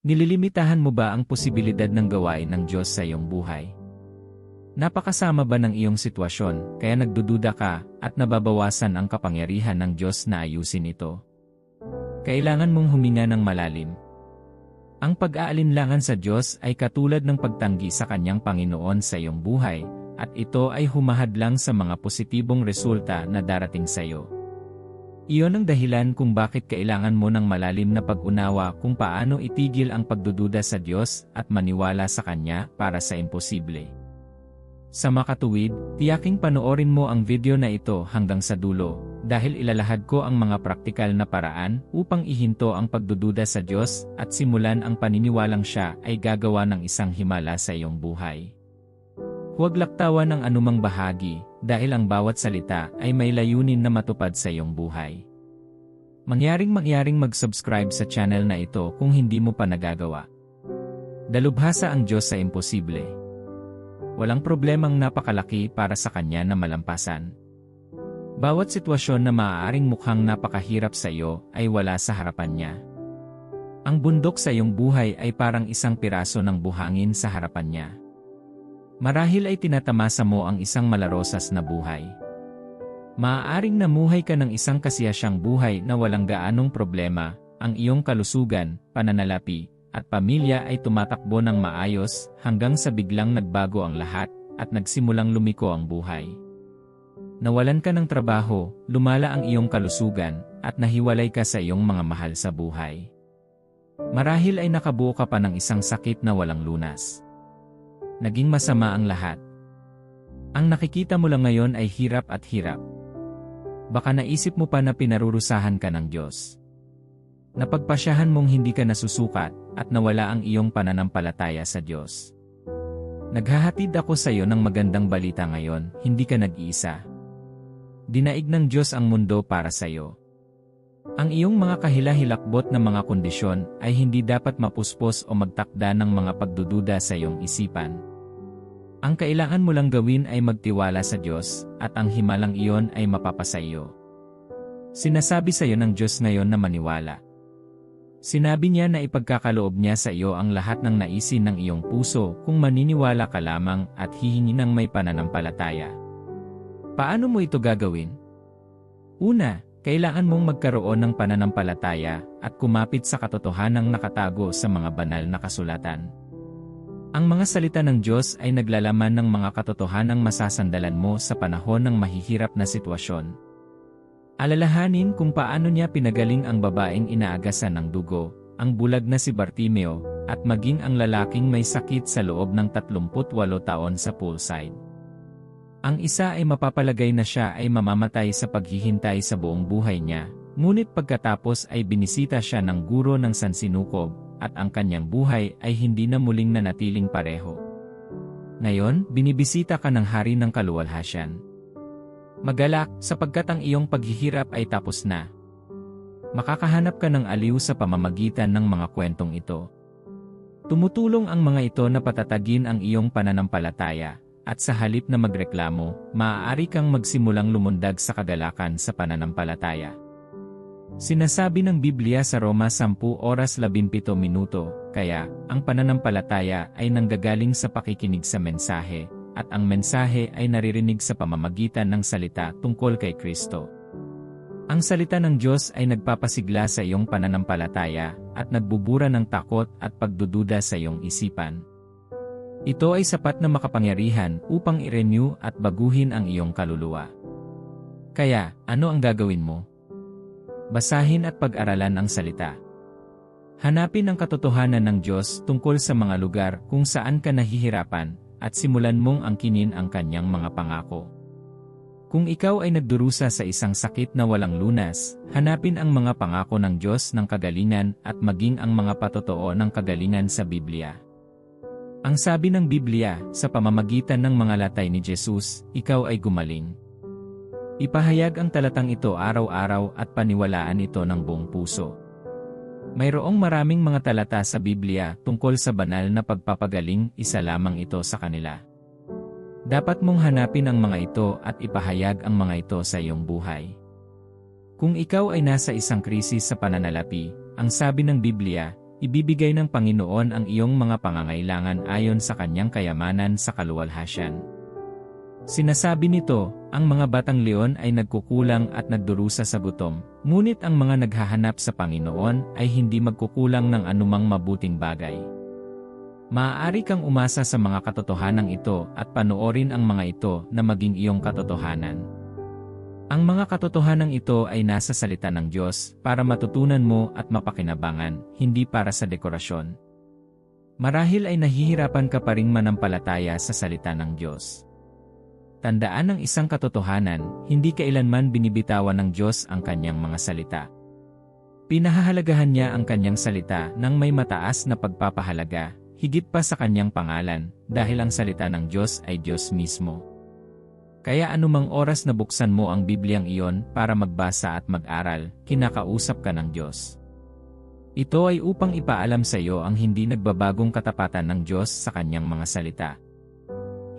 Nililimitahan mo ba ang posibilidad ng gawain ng Diyos sa iyong buhay? Napakasama ba ng iyong sitwasyon kaya nagdududa ka at nababawasan ang kapangyarihan ng Diyos na ayusin ito? Kailangan mong huminga ng malalim. Ang pag-aalinlangan sa Diyos ay katulad ng pagtanggi sa Kanyang Panginoon sa iyong buhay, at ito ay humahadlang sa mga positibong resulta na darating sa iyo. Iyon ang dahilan kung bakit kailangan mo ng malalim na pag-unawa kung paano itigil ang pagdududa sa Diyos at maniwala sa Kanya para sa imposible. Sa makatuwid, tiyaking panoorin mo ang video na ito hanggang sa dulo, dahil ilalahad ko ang mga praktikal na paraan upang ihinto ang pagdududa sa Diyos at simulan ang paniniwalang siya ay gagawa ng isang himala sa iyong buhay. Huwag laktawan ang anumang bahagi, dahil ang bawat salita ay may layunin na matupad sa iyong buhay. Mangyaring mangyaring mag-subscribe sa channel na ito kung hindi mo pa nagagawa. Dalubhasa ang Diyos sa imposible. Walang problemang napakalaki para sa Kanya na malampasan. Bawat sitwasyon na maaaring mukhang napakahirap sa iyo ay wala sa harapan niya. Ang bundok sa iyong buhay ay parang isang piraso ng buhangin sa harapan niya. Marahil ay tinatamasa mo ang isang malarosas na buhay. Maaaring namuhay ka ng isang kasiyasyang buhay na walang gaanong problema, ang iyong kalusugan, pananalapi, at pamilya ay tumatakbo ng maayos hanggang sa biglang nagbago ang lahat at nagsimulang lumiko ang buhay. Nawalan ka ng trabaho, lumala ang iyong kalusugan, at nahiwalay ka sa iyong mga mahal sa buhay. Marahil ay nakabuo ka pa ng isang sakit na walang lunas naging masama ang lahat. Ang nakikita mo lang ngayon ay hirap at hirap. Baka naisip mo pa na pinarurusahan ka ng Diyos. Napagpasyahan mong hindi ka nasusukat at nawala ang iyong pananampalataya sa Diyos. Naghahatid ako sa iyo ng magandang balita ngayon, hindi ka nag-iisa. Dinaig ng Diyos ang mundo para sa iyo. Ang iyong mga kahilahilakbot na mga kondisyon ay hindi dapat mapuspos o magtakda ng mga pagdududa sa iyong isipan. Ang kailangan mo lang gawin ay magtiwala sa Diyos, at ang himalang iyon ay mapapasa iyo. Sinasabi sa iyo ng Diyos ngayon na maniwala. Sinabi niya na ipagkakaloob niya sa iyo ang lahat ng naisin ng iyong puso kung maniniwala ka lamang at hihingi ng may pananampalataya. Paano mo ito gagawin? Una, kailangan mong magkaroon ng pananampalataya at kumapit sa katotohanang nakatago sa mga banal na kasulatan. Ang mga salita ng Diyos ay naglalaman ng mga katotohanang masasandalan mo sa panahon ng mahihirap na sitwasyon. Alalahanin kung paano niya pinagaling ang babaeng inaagasan ng dugo, ang bulag na si Bartimeo, at maging ang lalaking may sakit sa loob ng 38 taon sa poolside. Ang isa ay mapapalagay na siya ay mamamatay sa paghihintay sa buong buhay niya, ngunit pagkatapos ay binisita siya ng guro ng Sansinukob, at ang kanyang buhay ay hindi na muling nanatiling pareho. Ngayon, binibisita ka ng hari ng kaluwalhasyan. Magalak sapagkat ang iyong paghihirap ay tapos na. Makakahanap ka ng aliw sa pamamagitan ng mga kwentong ito. Tumutulong ang mga ito na patatagin ang iyong pananampalataya, at sa halip na magreklamo, maaari kang magsimulang lumundag sa kagalakan sa pananampalataya. Sinasabi ng Biblia sa Roma 10 oras 17 minuto, kaya, ang pananampalataya ay nanggagaling sa pakikinig sa mensahe, at ang mensahe ay naririnig sa pamamagitan ng salita tungkol kay Kristo. Ang salita ng Diyos ay nagpapasigla sa iyong pananampalataya, at nagbubura ng takot at pagdududa sa iyong isipan. Ito ay sapat na makapangyarihan upang i-renew at baguhin ang iyong kaluluwa. Kaya, ano ang gagawin mo? Basahin at pag-aralan ang salita. Hanapin ang katotohanan ng Diyos tungkol sa mga lugar kung saan ka nahihirapan at simulan mong angkinin ang kanyang mga pangako. Kung ikaw ay nagdurusa sa isang sakit na walang lunas, hanapin ang mga pangako ng Diyos ng kagalingan at maging ang mga patotoo ng kagalingan sa Biblia. Ang sabi ng Biblia, sa pamamagitan ng mga latay ni Jesus, ikaw ay gumaling. Ipahayag ang talatang ito araw-araw at paniwalaan ito ng buong puso. Mayroong maraming mga talata sa Biblia tungkol sa banal na pagpapagaling, isa lamang ito sa kanila. Dapat mong hanapin ang mga ito at ipahayag ang mga ito sa iyong buhay. Kung ikaw ay nasa isang krisis sa pananalapi, ang sabi ng Biblia, ibibigay ng Panginoon ang iyong mga pangangailangan ayon sa kanyang kayamanan sa kaluwalhasyan. Sinasabi nito, ang mga batang leon ay nagkukulang at nagdurusa sa gutom, ngunit ang mga naghahanap sa Panginoon ay hindi magkukulang ng anumang mabuting bagay. Maaari kang umasa sa mga katotohanan ito at panoorin ang mga ito na maging iyong katotohanan. Ang mga katotohanan ito ay nasa salita ng Diyos para matutunan mo at mapakinabangan, hindi para sa dekorasyon. Marahil ay nahihirapan ka pa ring manampalataya sa salita ng Diyos. Tandaan ang isang katotohanan, hindi kailanman binibitawan ng Diyos ang kanyang mga salita. Pinahahalagahan niya ang kanyang salita nang may mataas na pagpapahalaga, higit pa sa kanyang pangalan, dahil ang salita ng Diyos ay Diyos mismo. Kaya anumang oras na buksan mo ang Bibliang iyon para magbasa at mag-aral, kinakausap ka ng Diyos. Ito ay upang ipaalam sa iyo ang hindi nagbabagong katapatan ng Diyos sa kanyang mga salita.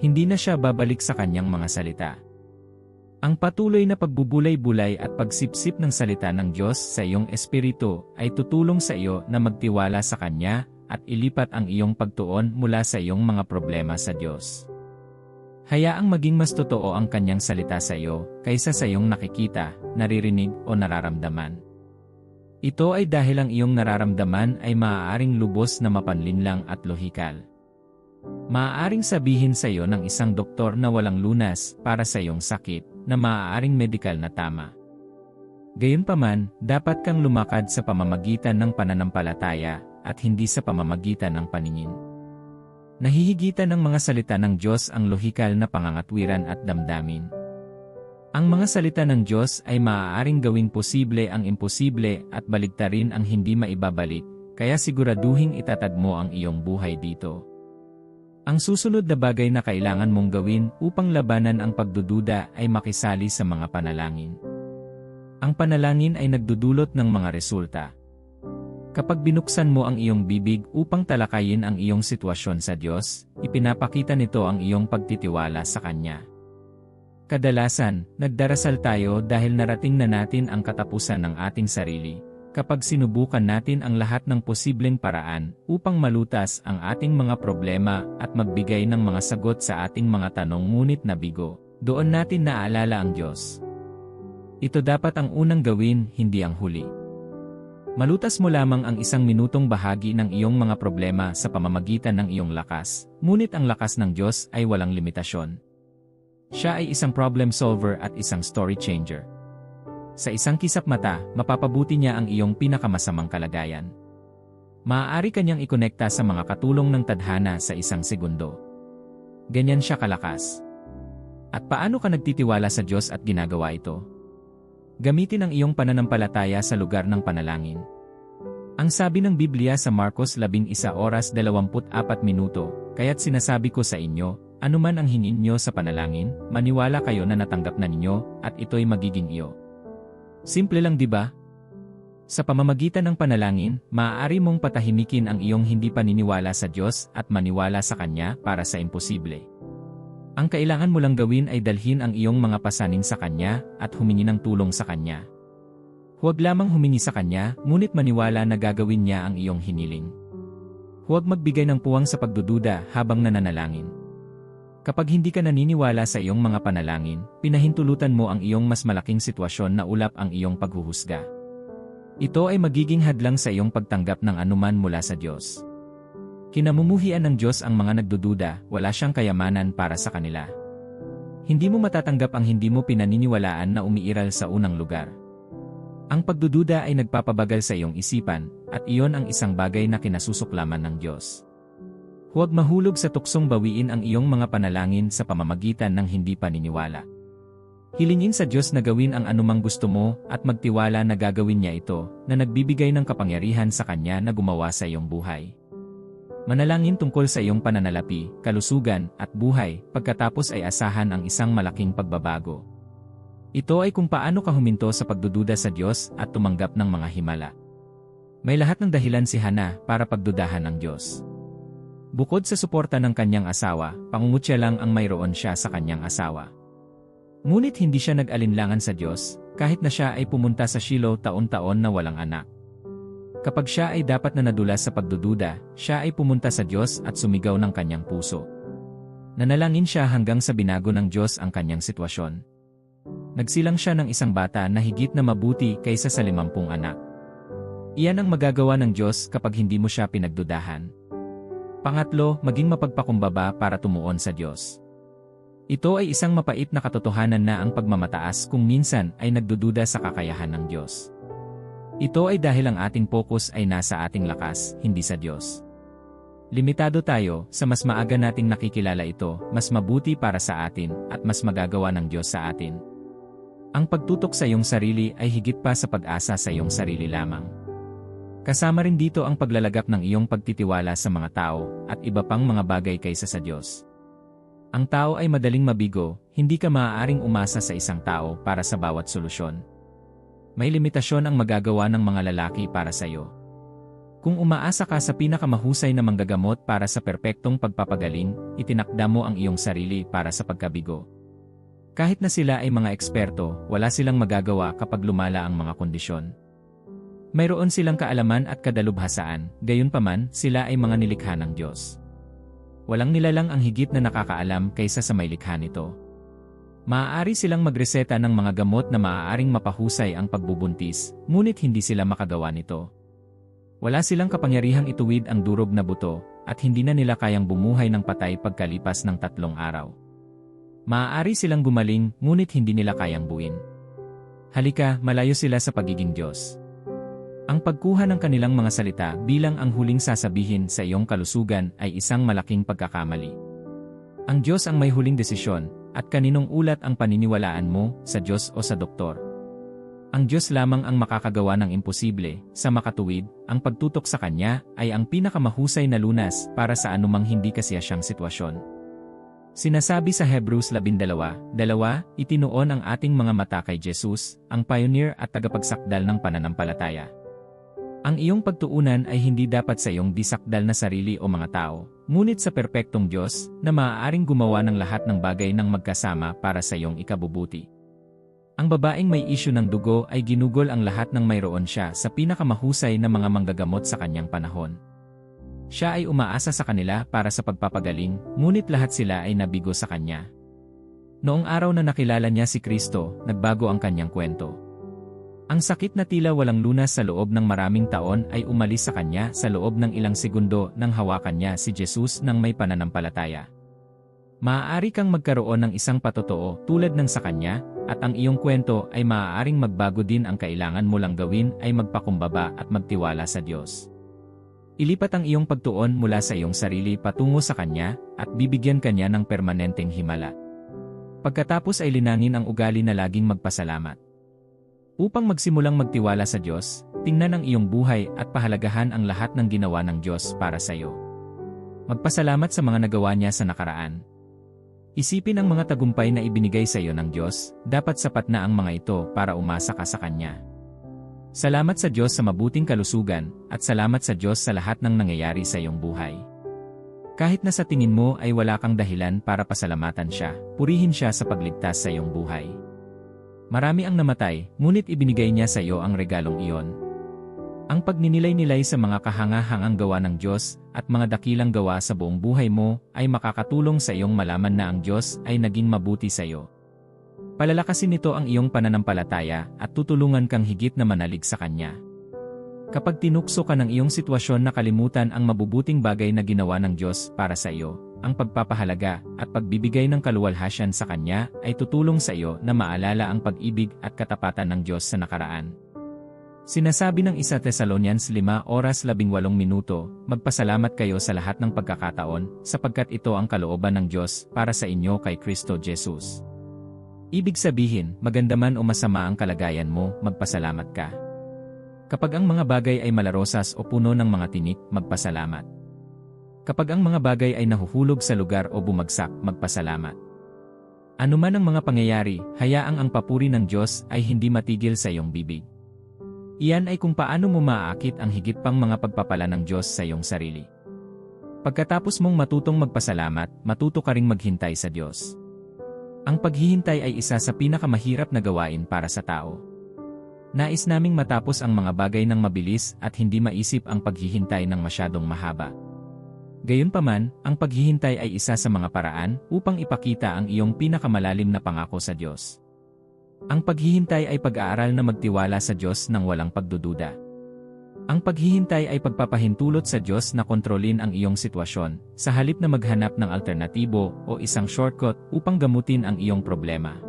Hindi na siya babalik sa kanyang mga salita. Ang patuloy na pagbubulay-bulay at pagsipsip ng salita ng Diyos sa iyong espiritu ay tutulong sa iyo na magtiwala sa Kanya at ilipat ang iyong pagtuon mula sa iyong mga problema sa Diyos. Hayaang maging mas totoo ang kanyang salita sa iyo kaysa sa iyong nakikita, naririnig o nararamdaman. Ito ay dahil ang iyong nararamdaman ay maaaring lubos na mapanlinlang at lohikal. Maaaring sabihin sa iyo ng isang doktor na walang lunas para sa iyong sakit na maaaring medikal na tama. Gayunpaman, dapat kang lumakad sa pamamagitan ng pananampalataya at hindi sa pamamagitan ng paningin. Nahihigitan ng mga salita ng Diyos ang lohikal na pangangatwiran at damdamin. Ang mga salita ng Diyos ay maaaring gawing posible ang imposible at baligtarin ang hindi maibabalik, kaya siguraduhin itatag mo ang iyong buhay dito. Ang susunod na bagay na kailangan mong gawin upang labanan ang pagdududa ay makisali sa mga panalangin. Ang panalangin ay nagdudulot ng mga resulta. Kapag binuksan mo ang iyong bibig upang talakayin ang iyong sitwasyon sa Diyos, ipinapakita nito ang iyong pagtitiwala sa Kanya. Kadalasan, nagdarasal tayo dahil narating na natin ang katapusan ng ating sarili, kapag sinubukan natin ang lahat ng posibleng paraan upang malutas ang ating mga problema at magbigay ng mga sagot sa ating mga tanong ngunit nabigo, doon natin naaalala ang Diyos. Ito dapat ang unang gawin, hindi ang huli. Malutas mo lamang ang isang minutong bahagi ng iyong mga problema sa pamamagitan ng iyong lakas, ngunit ang lakas ng Diyos ay walang limitasyon. Siya ay isang problem solver at isang story changer. Sa isang kisap mata, mapapabuti niya ang iyong pinakamasamang kalagayan. Maaari kanyang ikonekta sa mga katulong ng tadhana sa isang segundo. Ganyan siya kalakas. At paano ka nagtitiwala sa Diyos at ginagawa ito? Gamitin ang iyong pananampalataya sa lugar ng panalangin. Ang sabi ng Biblia sa Marcos 11 oras 24 minuto, kaya't sinasabi ko sa inyo, anuman ang hingin nyo sa panalangin, maniwala kayo na natanggap na ninyo, at ito'y magiging iyo. Simple lang di ba? Sa pamamagitan ng panalangin, maaari mong patahimikin ang iyong hindi paniniwala sa Diyos at maniwala sa Kanya para sa imposible. Ang kailangan mo lang gawin ay dalhin ang iyong mga pasanin sa Kanya at humingi ng tulong sa Kanya. Huwag lamang humingi sa Kanya, ngunit maniwala na gagawin niya ang iyong hiniling. Huwag magbigay ng puwang sa pagdududa habang nananalangin. Kapag hindi ka naniniwala sa iyong mga panalangin, pinahintulutan mo ang iyong mas malaking sitwasyon na ulap ang iyong paghuhusga. Ito ay magiging hadlang sa iyong pagtanggap ng anuman mula sa Diyos. Kinamumuhian ng Diyos ang mga nagdududa, wala siyang kayamanan para sa kanila. Hindi mo matatanggap ang hindi mo pinaniniwalaan na umiiral sa unang lugar. Ang pagdududa ay nagpapabagal sa iyong isipan, at iyon ang isang bagay na kinasusuklaman ng Diyos. Huwag mahulog sa tuksong bawiin ang iyong mga panalangin sa pamamagitan ng hindi paniniwala. Hilingin sa Diyos na gawin ang anumang gusto mo at magtiwala na gagawin niya ito na nagbibigay ng kapangyarihan sa Kanya na gumawa sa iyong buhay. Manalangin tungkol sa iyong pananalapi, kalusugan, at buhay, pagkatapos ay asahan ang isang malaking pagbabago. Ito ay kung paano ka huminto sa pagdududa sa Diyos at tumanggap ng mga himala. May lahat ng dahilan si Hana para pagdudahan ng Diyos. Bukod sa suporta ng kanyang asawa, pangungutya lang ang mayroon siya sa kanyang asawa. Ngunit hindi siya nag-alinlangan sa Diyos, kahit na siya ay pumunta sa Shiloh taon-taon na walang anak. Kapag siya ay dapat na nadulas sa pagdududa, siya ay pumunta sa Diyos at sumigaw ng kanyang puso. Nanalangin siya hanggang sa binago ng Diyos ang kanyang sitwasyon. Nagsilang siya ng isang bata na higit na mabuti kaysa sa limampung anak. Iyan ang magagawa ng Diyos kapag hindi mo siya pinagdudahan. Pangatlo, maging mapagpakumbaba para tumuon sa Diyos. Ito ay isang mapait na katotohanan na ang pagmamataas kung minsan ay nagdududa sa kakayahan ng Diyos. Ito ay dahil ang ating focus ay nasa ating lakas, hindi sa Diyos. Limitado tayo, sa mas maaga nating nakikilala ito, mas mabuti para sa atin, at mas magagawa ng Diyos sa atin. Ang pagtutok sa iyong sarili ay higit pa sa pag-asa sa iyong sarili lamang. Kasama rin dito ang paglalagap ng iyong pagtitiwala sa mga tao, at iba pang mga bagay kaysa sa Diyos. Ang tao ay madaling mabigo, hindi ka maaaring umasa sa isang tao para sa bawat solusyon. May limitasyon ang magagawa ng mga lalaki para sa iyo. Kung umaasa ka sa pinakamahusay na manggagamot para sa perpektong pagpapagaling, itinakda mo ang iyong sarili para sa pagkabigo. Kahit na sila ay mga eksperto, wala silang magagawa kapag lumala ang mga kondisyon. Mayroon silang kaalaman at kadalubhasaan, gayunpaman sila ay mga nilikha ng Diyos. Walang nilalang ang higit na nakakaalam kaysa sa may likha nito. Maaari silang magreseta ng mga gamot na maaaring mapahusay ang pagbubuntis, ngunit hindi sila makagawa nito. Wala silang kapangyarihang ituwid ang durog na buto, at hindi na nila kayang bumuhay ng patay pagkalipas ng tatlong araw. Maaari silang gumaling, ngunit hindi nila kayang buin. Halika, malayo sila sa pagiging Diyos. Ang pagkuha ng kanilang mga salita bilang ang huling sasabihin sa iyong kalusugan ay isang malaking pagkakamali. Ang Diyos ang may huling desisyon, at kaninong ulat ang paniniwalaan mo, sa Diyos o sa doktor? Ang Diyos lamang ang makakagawa ng imposible, sa makatuwid, ang pagtutok sa Kanya ay ang pinakamahusay na lunas para sa anumang hindi kasiyasyang sitwasyon. Sinasabi sa Hebrews 12, dalawa, itinuon ang ating mga mata kay Jesus, ang pioneer at tagapagsakdal ng pananampalataya. Ang iyong pagtuunan ay hindi dapat sa iyong disakdal na sarili o mga tao, ngunit sa perpektong Diyos na maaaring gumawa ng lahat ng bagay ng magkasama para sa iyong ikabubuti. Ang babaeng may isyu ng dugo ay ginugol ang lahat ng mayroon siya sa pinakamahusay na mga manggagamot sa kanyang panahon. Siya ay umaasa sa kanila para sa pagpapagaling, ngunit lahat sila ay nabigo sa kanya. Noong araw na nakilala niya si Kristo, nagbago ang kanyang kwento. Ang sakit na tila walang lunas sa loob ng maraming taon ay umalis sa kanya sa loob ng ilang segundo nang hawakan niya si Jesus ng may pananampalataya. Maaari kang magkaroon ng isang patotoo tulad ng sa kanya, at ang iyong kwento ay maaaring magbago din ang kailangan mo lang gawin ay magpakumbaba at magtiwala sa Diyos. Ilipat ang iyong pagtuon mula sa iyong sarili patungo sa Kanya, at bibigyan Kanya ng permanenteng himala. Pagkatapos ay linangin ang ugali na laging magpasalamat. Upang magsimulang magtiwala sa Diyos, tingnan ang iyong buhay at pahalagahan ang lahat ng ginawa ng Diyos para sa iyo. Magpasalamat sa mga nagawa niya sa nakaraan. Isipin ang mga tagumpay na ibinigay sa iyo ng Diyos, dapat sapat na ang mga ito para umasa ka sa Kanya. Salamat sa Diyos sa mabuting kalusugan, at salamat sa Diyos sa lahat ng nangyayari sa iyong buhay. Kahit na sa tingin mo ay wala kang dahilan para pasalamatan siya, purihin siya sa pagligtas sa iyong buhay. Marami ang namatay, ngunit ibinigay niya sa iyo ang regalong iyon. Ang pagninilay-nilay sa mga kahangahangang gawa ng Diyos at mga dakilang gawa sa buong buhay mo ay makakatulong sa iyong malaman na ang Diyos ay naging mabuti sa iyo. Palalakasin nito ang iyong pananampalataya at tutulungan kang higit na manalig sa Kanya. Kapag tinukso ka ng iyong sitwasyon na kalimutan ang mabubuting bagay na ginawa ng Diyos para sa iyo, ang pagpapahalaga at pagbibigay ng kaluwalhasyan sa Kanya ay tutulong sa iyo na maalala ang pag-ibig at katapatan ng Diyos sa nakaraan. Sinasabi ng isa Thessalonians 5 oras 18 minuto, magpasalamat kayo sa lahat ng pagkakataon, sapagkat ito ang kalooban ng Diyos para sa inyo kay Kristo Jesus. Ibig sabihin, maganda man o masama ang kalagayan mo, magpasalamat ka. Kapag ang mga bagay ay malarosas o puno ng mga tinik, magpasalamat. Kapag ang mga bagay ay nahuhulog sa lugar o bumagsak, magpasalamat. Ano man ang mga pangyayari, hayaang ang papuri ng Diyos ay hindi matigil sa iyong bibig. Iyan ay kung paano mo maaakit ang higit pang mga pagpapala ng Diyos sa iyong sarili. Pagkatapos mong matutong magpasalamat, matuto ka ring maghintay sa Diyos. Ang paghihintay ay isa sa pinakamahirap na gawain para sa tao. Nais naming matapos ang mga bagay ng mabilis at hindi maisip ang paghihintay ng masyadong mahaba. Gayunpaman, ang paghihintay ay isa sa mga paraan upang ipakita ang iyong pinakamalalim na pangako sa Diyos. Ang paghihintay ay pag-aaral na magtiwala sa Diyos ng walang pagdududa. Ang paghihintay ay pagpapahintulot sa Diyos na kontrolin ang iyong sitwasyon, sa halip na maghanap ng alternatibo o isang shortcut upang gamutin ang iyong problema.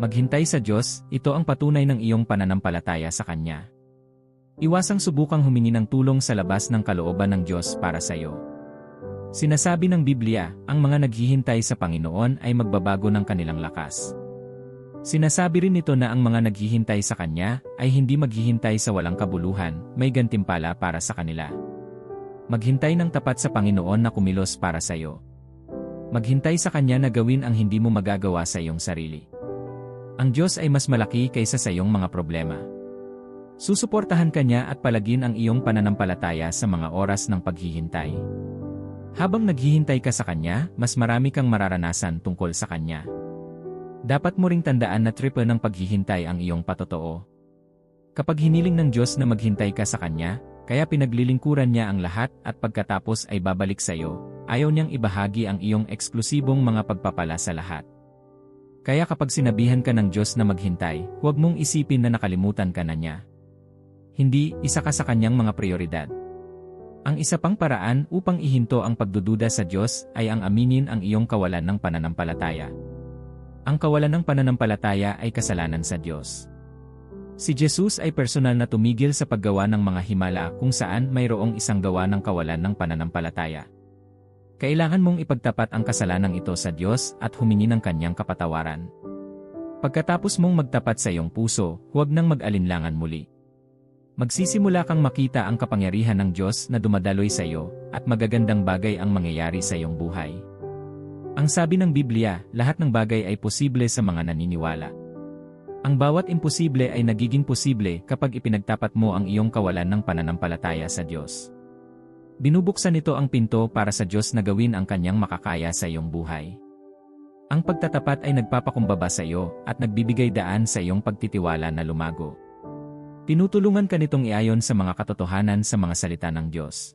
Maghintay sa Diyos, ito ang patunay ng iyong pananampalataya sa Kanya. Iwasang subukang humingi ng tulong sa labas ng kalooban ng Diyos para sa iyo. Sinasabi ng Biblia, ang mga naghihintay sa Panginoon ay magbabago ng kanilang lakas. Sinasabi rin nito na ang mga naghihintay sa Kanya ay hindi maghihintay sa walang kabuluhan, may gantimpala para sa kanila. Maghintay ng tapat sa Panginoon na kumilos para sa iyo. Maghintay sa Kanya na gawin ang hindi mo magagawa sa iyong sarili. Ang Diyos ay mas malaki kaysa sa iyong mga problema. Susuportahan ka niya at palagin ang iyong pananampalataya sa mga oras ng paghihintay. Habang naghihintay ka sa Kanya, mas marami kang mararanasan tungkol sa Kanya. Dapat mo ring tandaan na triple ng paghihintay ang iyong patotoo. Kapag hiniling ng Diyos na maghintay ka sa Kanya, kaya pinaglilingkuran niya ang lahat at pagkatapos ay babalik sa iyo, ayaw niyang ibahagi ang iyong eksklusibong mga pagpapala sa lahat. Kaya kapag sinabihan ka ng Diyos na maghintay, huwag mong isipin na nakalimutan ka na niya. Hindi, isa ka sa kanyang mga prioridad. Ang isa pang paraan upang ihinto ang pagdududa sa Diyos ay ang aminin ang iyong kawalan ng pananampalataya. Ang kawalan ng pananampalataya ay kasalanan sa Diyos. Si Jesus ay personal na tumigil sa paggawa ng mga himala kung saan mayroong isang gawa ng kawalan ng pananampalataya. Kailangan mong ipagtapat ang kasalanang ito sa Diyos at humingi ng kanyang kapatawaran. Pagkatapos mong magtapat sa iyong puso, huwag nang mag-alinlangan muli. Magsisimula kang makita ang kapangyarihan ng Diyos na dumadaloy sa iyo, at magagandang bagay ang mangyayari sa iyong buhay. Ang sabi ng Biblia, lahat ng bagay ay posible sa mga naniniwala. Ang bawat imposible ay nagiging posible kapag ipinagtapat mo ang iyong kawalan ng pananampalataya sa Diyos. Binubuksan nito ang pinto para sa Diyos na gawin ang kanyang makakaya sa iyong buhay. Ang pagtatapat ay nagpapakumbaba sa iyo at nagbibigay daan sa iyong pagtitiwala na lumago. Tinutulungan ka nitong iayon sa mga katotohanan sa mga salita ng Diyos.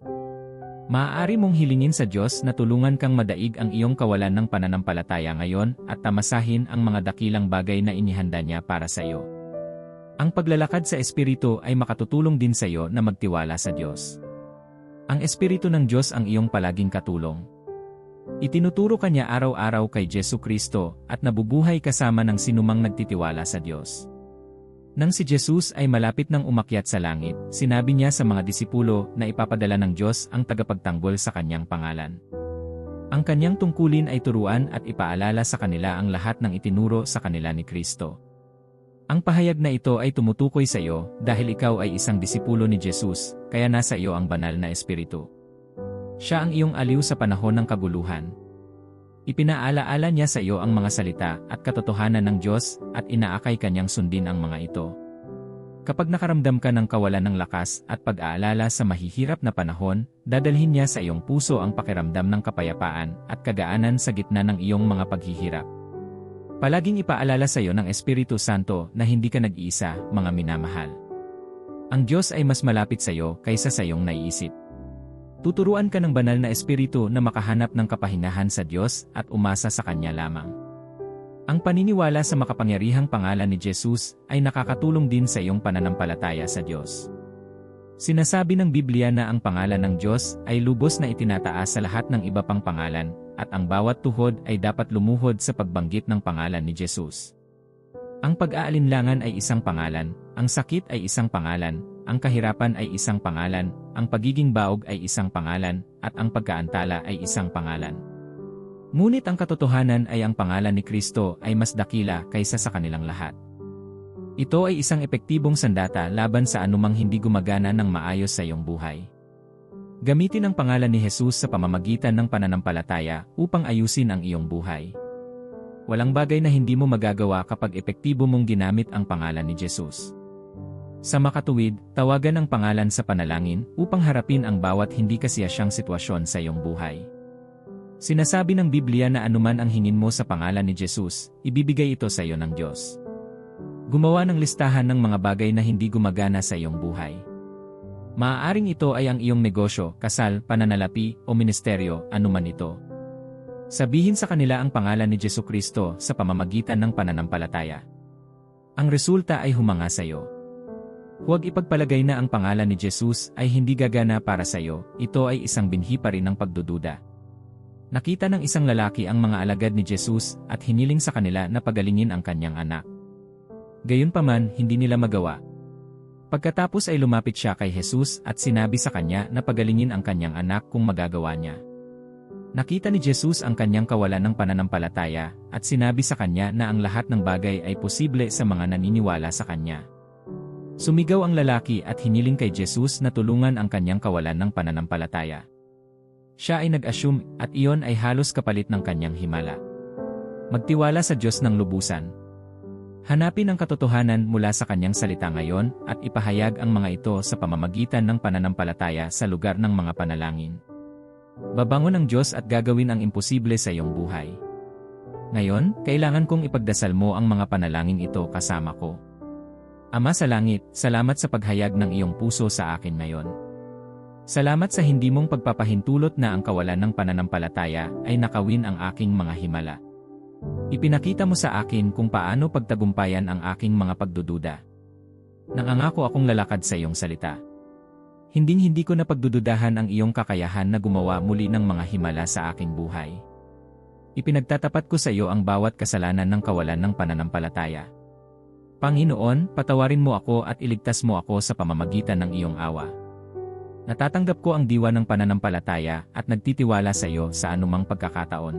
Maaari mong hilingin sa Diyos na tulungan kang madaig ang iyong kawalan ng pananampalataya ngayon at tamasahin ang mga dakilang bagay na inihanda niya para sa iyo. Ang paglalakad sa Espiritu ay makatutulong din sa iyo na magtiwala sa Diyos. Ang Espiritu ng Diyos ang iyong palaging katulong. Itinuturo ka niya araw-araw kay Jesu Kristo at nabubuhay kasama ng sinumang nagtitiwala sa Diyos. Nang si Jesus ay malapit ng umakyat sa langit, sinabi niya sa mga disipulo na ipapadala ng Diyos ang tagapagtanggol sa kanyang pangalan. Ang kanyang tungkulin ay turuan at ipaalala sa kanila ang lahat ng itinuro sa kanila ni Kristo. Ang pahayag na ito ay tumutukoy sa iyo dahil ikaw ay isang disipulo ni Jesus, kaya nasa iyo ang banal na espiritu. Siya ang iyong aliw sa panahon ng kaguluhan. Ipinaalaala niya sa iyo ang mga salita at katotohanan ng Diyos at inaakay kanyang sundin ang mga ito. Kapag nakaramdam ka ng kawalan ng lakas at pag-aalala sa mahihirap na panahon, dadalhin niya sa iyong puso ang pakiramdam ng kapayapaan at kagaanan sa gitna ng iyong mga paghihirap. Palaging ipaalala sa iyo ng Espiritu Santo na hindi ka nag-iisa, mga minamahal. Ang Diyos ay mas malapit sa iyo kaysa sa iyong naiisip. Tuturuan ka ng banal na Espiritu na makahanap ng kapahinahan sa Diyos at umasa sa Kanya lamang. Ang paniniwala sa makapangyarihang pangalan ni Jesus ay nakakatulong din sa iyong pananampalataya sa Diyos. Sinasabi ng Biblia na ang pangalan ng Diyos ay lubos na itinataas sa lahat ng iba pang pangalan at ang bawat tuhod ay dapat lumuhod sa pagbanggit ng pangalan ni Jesus. Ang pag-aalinlangan ay isang pangalan, ang sakit ay isang pangalan, ang kahirapan ay isang pangalan, ang pagiging baog ay isang pangalan, at ang pagkaantala ay isang pangalan. Ngunit ang katotohanan ay ang pangalan ni Kristo ay mas dakila kaysa sa kanilang lahat. Ito ay isang epektibong sandata laban sa anumang hindi gumagana ng maayos sa iyong buhay. Gamitin ang pangalan ni Jesus sa pamamagitan ng pananampalataya upang ayusin ang iyong buhay. Walang bagay na hindi mo magagawa kapag epektibo mong ginamit ang pangalan ni Jesus. Sa makatuwid, tawagan ang pangalan sa panalangin upang harapin ang bawat hindi kasiyasyang sitwasyon sa iyong buhay. Sinasabi ng Biblia na anuman ang hingin mo sa pangalan ni Jesus, ibibigay ito sa iyo ng Diyos. Gumawa ng listahan ng mga bagay na hindi gumagana sa iyong buhay. Maaaring ito ay ang iyong negosyo, kasal, pananalapi, o ministeryo, anuman ito. Sabihin sa kanila ang pangalan ni Jesu Kristo sa pamamagitan ng pananampalataya. Ang resulta ay humanga sa iyo. Huwag ipagpalagay na ang pangalan ni Jesus ay hindi gagana para sa iyo, ito ay isang binhi pa rin ng pagdududa. Nakita ng isang lalaki ang mga alagad ni Jesus at hiniling sa kanila na pagalingin ang kanyang anak. Gayunpaman, hindi nila magawa. Pagkatapos ay lumapit siya kay Jesus at sinabi sa kanya na pagalingin ang kanyang anak kung magagawa niya. Nakita ni Jesus ang kanyang kawalan ng pananampalataya at sinabi sa kanya na ang lahat ng bagay ay posible sa mga naniniwala sa kanya. Sumigaw ang lalaki at hiniling kay Jesus na tulungan ang kanyang kawalan ng pananampalataya. Siya ay nag-assume at iyon ay halos kapalit ng kanyang himala. Magtiwala sa Diyos ng lubusan. Hanapin ang katotohanan mula sa kanyang salita ngayon at ipahayag ang mga ito sa pamamagitan ng pananampalataya sa lugar ng mga panalangin. Babangon ang Diyos at gagawin ang imposible sa iyong buhay. Ngayon, kailangan kong ipagdasal mo ang mga panalangin ito kasama ko. Ama sa langit, salamat sa paghayag ng iyong puso sa akin ngayon. Salamat sa hindi mong pagpapahintulot na ang kawalan ng pananampalataya ay nakawin ang aking mga himala. Ipinakita mo sa akin kung paano pagtagumpayan ang aking mga pagdududa. Nangangako akong lalakad sa iyong salita. Hinding-hindi ko na pagdududahan ang iyong kakayahan na gumawa muli ng mga himala sa aking buhay. Ipinagtatapat ko sa iyo ang bawat kasalanan ng kawalan ng pananampalataya. Panginoon, patawarin mo ako at iligtas mo ako sa pamamagitan ng iyong awa. Natatanggap ko ang diwa ng pananampalataya at nagtitiwala sa iyo sa anumang pagkakataon.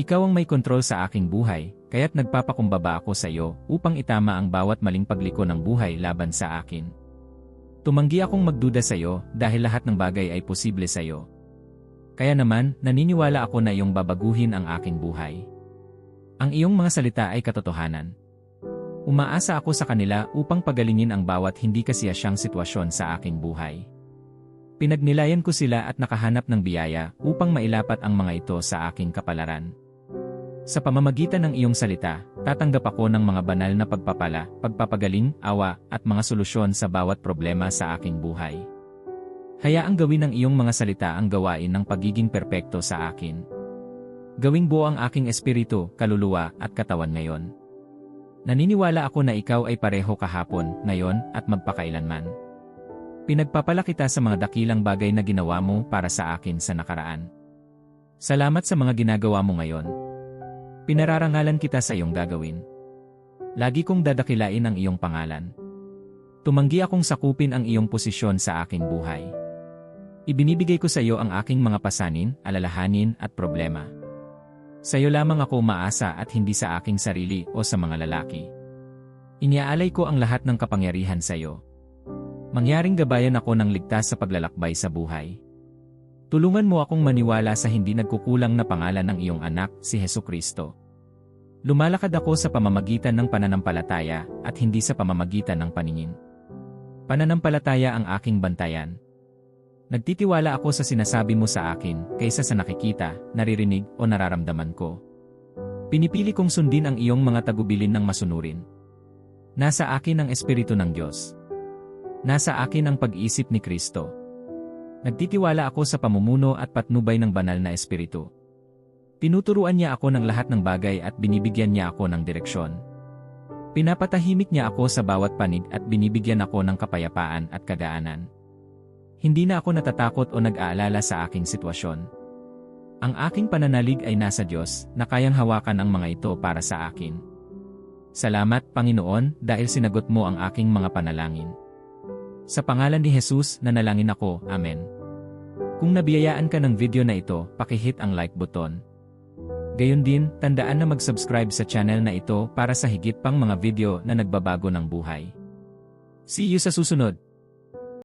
Ikaw ang may kontrol sa aking buhay, kaya't nagpapakumbaba ako sa iyo upang itama ang bawat maling pagliko ng buhay laban sa akin. Tumanggi akong magduda sa iyo dahil lahat ng bagay ay posible sa iyo. Kaya naman, naniniwala ako na iyong babaguhin ang aking buhay. Ang iyong mga salita ay katotohanan. Umaasa ako sa kanila upang pagalingin ang bawat hindi kasiyasyang sitwasyon sa aking buhay. Pinagnilayan ko sila at nakahanap ng biyaya upang mailapat ang mga ito sa aking kapalaran. Sa pamamagitan ng iyong salita, tatanggap ako ng mga banal na pagpapala, pagpapagaling, awa, at mga solusyon sa bawat problema sa aking buhay. Hayaang gawin ng iyong mga salita ang gawain ng pagiging perpekto sa akin. Gawing buo ang aking espiritu, kaluluwa, at katawan ngayon. Naniniwala ako na ikaw ay pareho kahapon, ngayon, at magpakailanman. Pinagpapala kita sa mga dakilang bagay na ginawa mo para sa akin sa nakaraan. Salamat sa mga ginagawa mo ngayon. Pinararangalan kita sa iyong gagawin. Lagi kong dadakilain ang iyong pangalan. Tumanggi akong sakupin ang iyong posisyon sa aking buhay. Ibinibigay ko sa iyo ang aking mga pasanin, alalahanin at problema. Sa iyo lamang ako maasa at hindi sa aking sarili o sa mga lalaki. Iniaalay ko ang lahat ng kapangyarihan sa iyo. Mangyaring gabayan ako ng ligtas sa paglalakbay sa buhay. Tulungan mo akong maniwala sa hindi nagkukulang na pangalan ng iyong anak, si Heso Kristo. Lumalakad ako sa pamamagitan ng pananampalataya at hindi sa pamamagitan ng paningin. Pananampalataya ang aking bantayan. Nagtitiwala ako sa sinasabi mo sa akin kaysa sa nakikita, naririnig o nararamdaman ko. Pinipili kong sundin ang iyong mga tagubilin ng masunurin. Nasa akin ang Espiritu ng Diyos. Nasa akin ang pag-iisip ni Kristo. Nagtitiwala ako sa pamumuno at patnubay ng banal na Espiritu. Tinuturuan niya ako ng lahat ng bagay at binibigyan niya ako ng direksyon. Pinapatahimik niya ako sa bawat panig at binibigyan ako ng kapayapaan at kagaanan. Hindi na ako natatakot o nag-aalala sa aking sitwasyon. Ang aking pananalig ay nasa Diyos na kayang hawakan ang mga ito para sa akin. Salamat, Panginoon, dahil sinagot mo ang aking mga panalangin. Sa pangalan ni Jesus, nanalangin ako, Amen. Kung nabiyayaan ka ng video na ito, pakihit ang like button. Gayon din, tandaan na mag-subscribe sa channel na ito para sa higit pang mga video na nagbabago ng buhay. See you sa susunod!